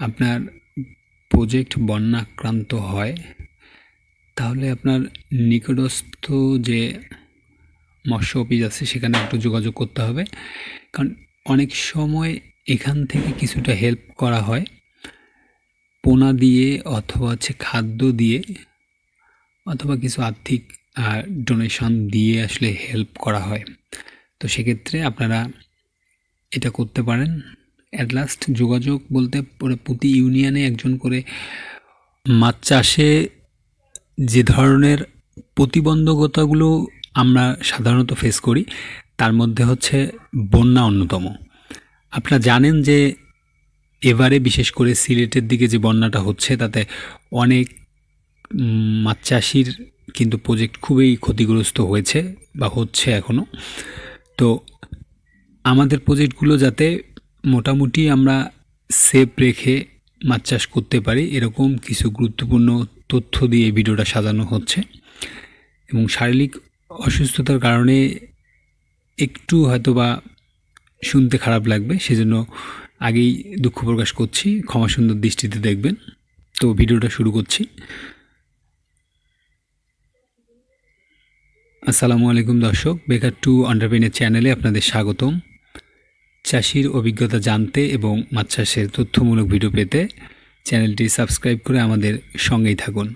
আপনার প্রজেক্ট বন্যাক্রান্ত হয়, তাহলে আপনার নিকটস্থ যে মৎস্য অফিস আছে, সেখানে একটু যোগাযোগ করতে হবে। কারণ অনেক সময় এখান থেকে কিছুটা হেল্প করা হয়, পোনা দিয়ে অথবা হচ্ছে খাদ্য দিয়ে, অথবা কিছু আর্থিক ডোনেশন দিয়ে আসলে হেল্প করা হয়। তো সেক্ষেত্রে আপনারা এটা করতে পারেন। অ্যাট লাস্ট যোগাযোগ বলতে পুরো প্রতি ইউনিয়নে একজন করে মাছ চাষে যে ধরনের প্রতিবন্ধকতাগুলো আমরা সাধারণত ফেস করি, তার মধ্যে হচ্ছে বন্যা অন্যতম। আপনারা জানেন যে এবারে বিশেষ করে সিলেটের দিকে যে বন্যাটা হচ্ছে, তাতে অনেক মাছ চাষির কিন্তু প্রজেক্ট খুবই ক্ষতিগ্রস্ত হয়েছে বা হচ্ছে এখনও তো আমাদের প্রজেক্টগুলো যাতে মোটামুটি আমরা সেফ রেখে মাছ চাষ করতে পারি। এরকম কিছু গুরুত্বপূর্ণ তথ্য দিয়ে ভিডিওটা সাজানো হচ্ছে। এবং শারীরিক অসুস্থতার কারণে একটু হয়তোবা শুনতে খারাপ লাগবে, সেজন্য আগেই দুঃখ প্রকাশ করছি। ক্ষমা সুন্দর দৃষ্টিতে দেখবেন। তো ভিডিওটা শুরু করছি। আসসালামু আলাইকুম দর্শক বেকার টু আন্ডারপেনের চ্যানেলে আপনাদের স্বাগতম। চাষির অভিজ্ঞতা জানতে এবং মাছ চাষের তথ্যমূলক ভিডিও পেতে চ্যানেলটি সাবস্ক্রাইব করে আমাদের সঙ্গেই থাকুন।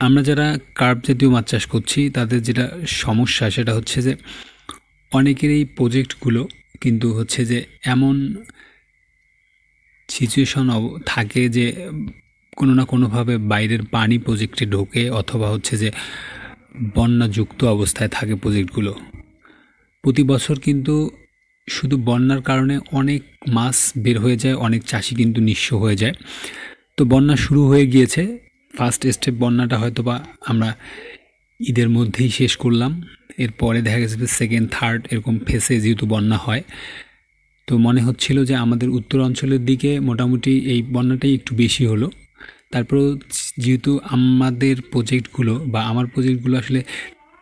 আমরা যারা কার্প জাতীয় মাছ চাষ করছি, তাদের যেটা সমস্যা সেটা হচ্ছে যে অনেকেরই প্রজেক্টগুলো কিন্তু হচ্ছে যে এমন সিচুয়েশন থাকে যে কোনো না কোনোভাবে বাইরের পানি প্রজেক্টে ঢোকে অথবা হচ্ছে যে বন্যাযুক্ত অবস্থায় থাকে প্রজেক্টগুলো। প্রতি বছর কিন্তু শুধু বন্যার কারণে অনেক মাছ বের হয়ে যায়, অনেক চাষি কিন্তু নিঃস্ব হয়ে যায়। তো বন্যা শুরু হয়ে গিয়েছে। ফার্স্ট স্টেপ বন্যাটা হয়তো বা আমরা ঈদের মধ্যেই শেষ করলাম। এরপরে দেখা গেছে সেকেন্ড থার্ড এরকম ফেসে যেহেতু বন্যা হয়, তো মনে হচ্ছিল যে আমাদের উত্তর অঞ্চলের দিকে মোটামুটি এই বন্যাটাই একটু বেশি হলো। তারপরেও যেহেতু আমাদের প্রজেক্টগুলো বা আমার প্রজেক্টগুলো আসলে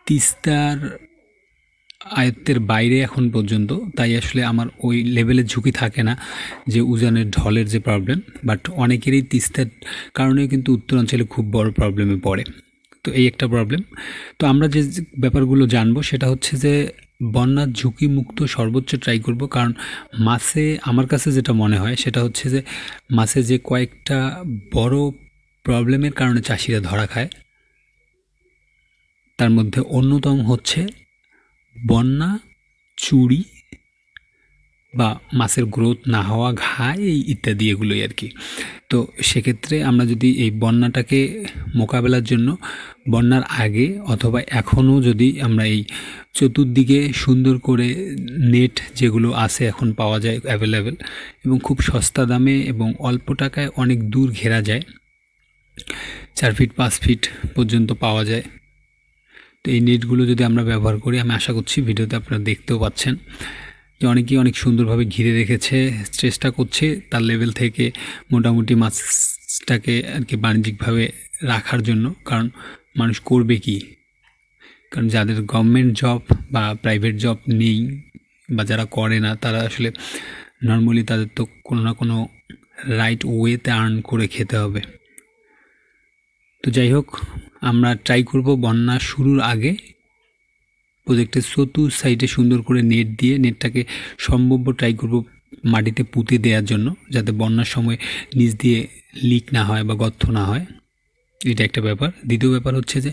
তিস্তার আয়ত্তের বাইরে এখন পর্যন্ত, তাই আসলে আমার ওই লেভেলের ঝুঁকি থাকে না যে উজানের ঢলের যে প্রবলেম বাট অনেকেরই তিস্তার কারণেও কিন্তু উত্তরাঞ্চলে খুব বড় প্রবলেমে পড়ে। তো এই একটা প্রবলেম তো আমরা যে ব্যাপারগুলো জানব, সেটা হচ্ছে যে বন্যার ঝুঁকি মুক্ত সর্বোচ্চ ট্রাই করব, কারণ মাছে আমার কাছে যেটা মনে হয়, সেটা হচ্ছে যে মাছে যে কয়েকটা বড় প্রবলেমের কারণে চাষিরা ধরা খায়। তার মধ্যে অন্যতম হচ্ছে বন্যা, চুরি বা মাছের গ্রোথ না হওয়া ঘায় এই ইত্যাদি এগুলোই আর কি। তো সেক্ষেত্রে আমরা যদি এই বন্যাটাকে মোকাবেলার জন্য বন্যার আগে অথবা এখনও যদি আমরা এই চতুর্দিকে সুন্দর করে নেট যেগুলো আছে এখন পাওয়া যায় অ্যাভেলেবেল এবং খুব সস্তা দামে এবং অল্প টাকায় অনেক দূর ঘেরা যায়, চার ফিট পাঁচ ফিট পর্যন্ত পাওয়া যায় তো এই নেটগুলো যদি আমরা ব্যবহার করি, আমি আশা করছি ভিডিওতে আপনারা দেখতেও পাচ্ছেন যে অনেকেই অনেক সুন্দরভাবে ঘিরে রেখেছে চেষ্টা করছে, তার লেভেল থেকে মোটামুটি মাছটাকে আর কি বাণিজ্যিকভাবে রাখার জন্য। কারণ মানুষ করবে কি? কারণ যাদের গভর্নমেন্ট জব বা প্রাইভেট জব নেই বা যারা করে না, তারা আসলে নর্মালি তাদের তো কোনো না কোনো রাইট ওয়েতে আর্ন করে খেতে হবে। তো যাই হোক আমরা ট্রাই করব বন্যা শুরুর আগে প্রজেক্টের চতুর সাইডে সুন্দর করে নেট দিয়ে নেটটাকে সম্ভাব্য ট্রাই করব মাটিতে পুঁতে দেওয়ার জন্য, যাতে বন্যার সময় নিচ দিয়ে লিক না হয় বা গর্থ না হয়। এটা একটা ব্যাপার। দ্বিতীয় ব্যাপার হচ্ছে যে,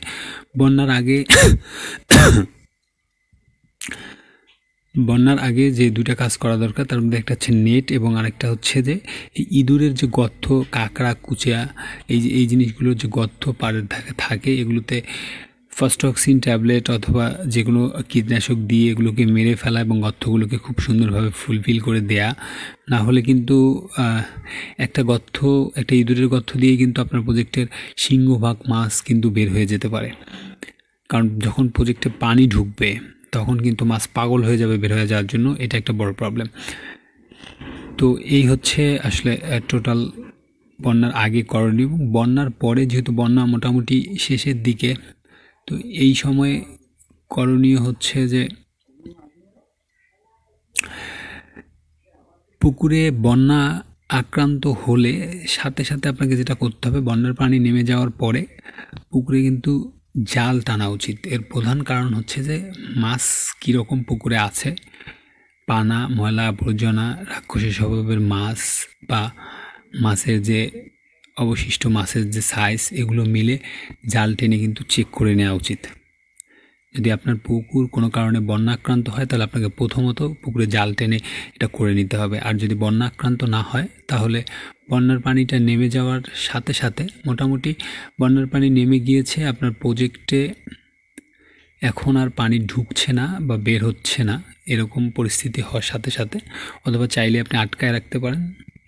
বন্যার আগে বন্যার আগে যে দুইটা কাজ করা দরকার, তার মধ্যে একটা হচ্ছে নেট এবং আরেকটা হচ্ছে যে এই ইঁদুরের যে গর্ত, কাঁকড়া, কুচিয়া, এই যে, এই জিনিসগুলোর যে গর্ত পাড়ের থাকে থাকে, এগুলোতে ফার্স্টক্সিন ট্যাবলেট অথবা যে কোনো কীটনাশক দিয়ে এগুলোকে মেরে ফেলা এবং গর্তগুলোকে খুব সুন্দরভাবে ফুলফিল করে দেয়া। না হলে কিন্তু একটা গর্ত, একটা ইঁদুরের গর্ত দিয়ে কিন্তু আপনার প্রজেক্টের সিংহভাগ মাছ কিন্তু বের হয়ে যেতে পারে। কারণ যখন প্রজেক্টে পানি ঢুকবে তখন কিন্তু মাছ পাগল হয়ে যাবে বের হয়ে যাওয়ার জন্য, এটা একটা বড় প্রবলেম তো এই হচ্ছে আসলে টোটাল বন্যার আগে করণীয়। বন্যার পরে যেহেতু বন্যা মোটামুটি শেষের দিকে, তো এই সময়ে করণীয় হচ্ছে যে পুকুরে বন্যা আক্রান্ত হলে সাথে সাথে আপনাকে যেটা করতে হবে, বন্যার পানি নেমে যাওয়ার পরে পুকুরে কিন্তু জাল টানা উচিত। এর প্রধান কারণ হচ্ছে যে, মাছ কীরকম পুকুরে আছে, পানা, ময়লা, আবর্জনা, রাক্ষসী স্বভাবের মাছ বা মাছের যে অবশিষ্ট মাছের যে সাইজ এগুলো মিলে জাল টেনে কিন্তু চেক করে নেওয়া উচিত। যদি আপনার পুকুর কোনো কারণে বন্যাক্রান্ত হয়, তাহলে আপনাকে প্রথমত পুকুরে জাল টেনে এটা করে নিতে হবে। আর যদি বন্যাক্রান্ত না হয়, তাহলে বন্যার পানিটা নেমে যাওয়ার সাথে সাথে মোটামুটি বন্যার পানি নেমে গিয়েছে, আপনার প্রজেক্টে এখন আর পানি ঢুকছে না বা বের হচ্ছে না, এরকম পরিস্থিতি হওয়ার সাথে সাথে। অথবা চাইলে আপনি আটকায় রাখতে পারেন।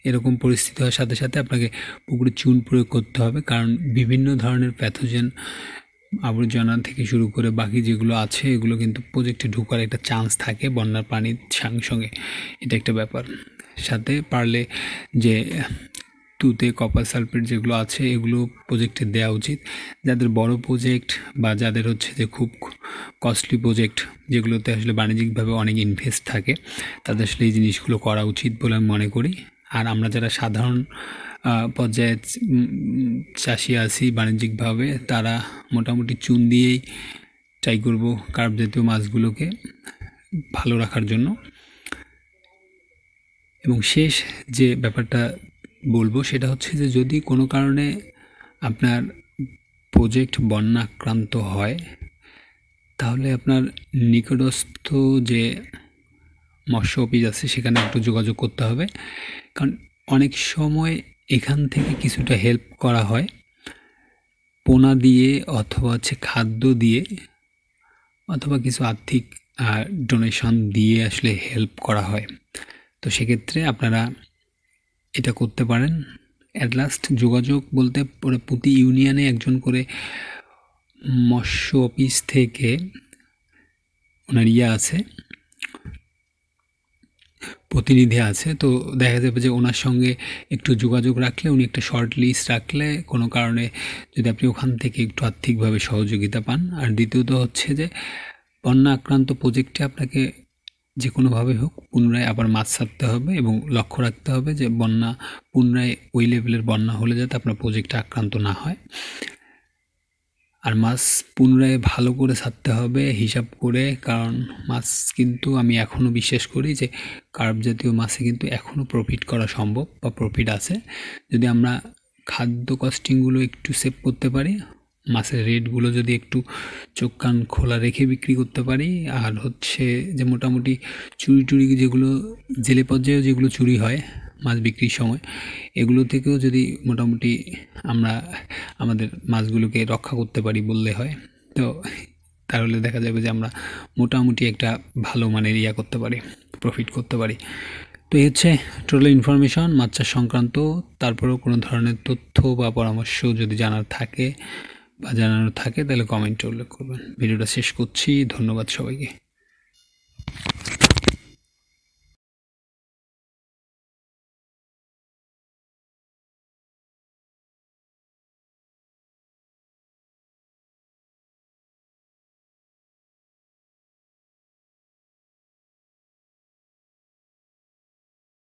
এরকম পরিস্থিতি হওয়ার সাথে সাথে আপনাকে পুকুরে চুন প্রয়োগ করতে হবে, কারণ বিভিন্ন ধরনের প্যাথোজেন আবর্জনা থেকে শুরু করে বাকি যেগুলো আছে, এগুলো কিন্তু প্রজেক্টে ঢোকার একটা চান্স থাকে বন্যার পানির সঙ্গে সঙ্গে। এটা একটা ব্যাপার। সাথে পারলে যে তুতে কপার সালফেট যেগুলো আছে, এগুলো প্রজেক্টে দেওয়া উচিত। যাদের বড় প্রজেক্ট বা যাদের হচ্ছে যে খুব কস্টলি প্রজেক্ট যেগুলোতে আসলে বাণিজ্যিকভাবে অনেক ইনভেস্ট থাকে, তাদের আসলে এই জিনিসগুলো করা উচিত বলে আমি মনে করি। আর আমরা যারা সাধারণ পর্যায়ে চাষি আছি বাণিজ্যিকভাবে, তারা মোটামুটি চুন দিয়েই ট্রাই করব কার্প জাতীয় মাছগুলোকে ভালো রাখার জন্য। এবং শেষ যে ব্যাপারটা বলব সেটা হচ্ছে যে যদি কোনো কারণে আপনার প্রজেক্ট বন্যাক্রান্ত হয়, তাহলে আপনার নিকটস্থ যে মৎস্য অফিস আছে সেখানে একটু যোগাযোগ করতে হবে। কারণ অনেক সময় এখান থেকে কিছুটা হেল্প করা হয়। পোনা দিয়ে অথবা হচ্ছে খাদ্য দিয়ে অথবা কিছু আর্থিক ডোনেশন দিয়ে আসলে হেল্প করা হয়। তো সেক্ষেত্রে আপনারা এটা করতে পারেন। অ্যাট লাস্ট যোগাযোগ বলতে পরে প্রতি ইউনিয়নে একজন করে মৎস্য অফিস থেকে ওনার ইয়ে আছে। প্রতিনিধি আছে, তো দেখা যাবে যে ওনার সঙ্গে একটু যোগাযোগ রাখলে, উনি একটা শর্ট লিস্ট রাখলে, কোনো কারণে যদি আপনি ওখান থেকে একটু আর্থিকভাবে সহযোগিতা পান। আর দ্বিতীয়ত হচ্ছে যে, বন্যা আক্রান্ত প্রজেক্টে আপনাকে যে কোনোভাবে হোক, পুনরায় আবার মাছ ছাড়তে হবে এবং লক্ষ্য রাখতে হবে যে, বন্যা পুনরায় ওই লেভেলের বন্যা হলে যাতে আপনার প্রজেক্টটা আক্রান্ত না হয়। আর মাছ পুনরায় ভালো করে ছাড়তে হবে, হিসাব করে, কারণ মাছ কিন্তু আমি এখনও বিশ্বাস করি যে কার্প জাতীয় মাছে কিন্তু এখনও প্রফিট করা সম্ভব বা প্রফিট আছে। যদি আমরা খাদ্য কস্টিংগুলো একটু সেভ করতে পারি, মাছের রেটগুলো যদি একটু চোখ কান খোলা রেখে বিক্রি করতে পারি, আর হচ্ছে যে মোটামুটি চুরি টুরি যেগুলো, জেলে পর্যায়েও যেগুলো চুরি হয় মাছ বিক্রির সময়। এগুলো থেকেও যদি মোটামুটি আমরা আমাদের মাছগুলোকে রক্ষা করতে পারি বললে হয়, তো তাহলে দেখা যাবে যে আমরা মোটামুটি একটা ভালো মানের ইয়া করতে পারি প্রফিট করতে পারি। তো এই হচ্ছে টোটাল ইনফরমেশন মাছ চাষ সংক্রান্ত। তারপরেও কোনো ধরনের তথ্য বা পরামর্শ যদি জানার থাকে বা জানানোর থাকে, তাহলে কমেন্টে উল্লেখ করবেন। ভিডিওটা শেষ করছি, ধন্যবাদ সবাইকে।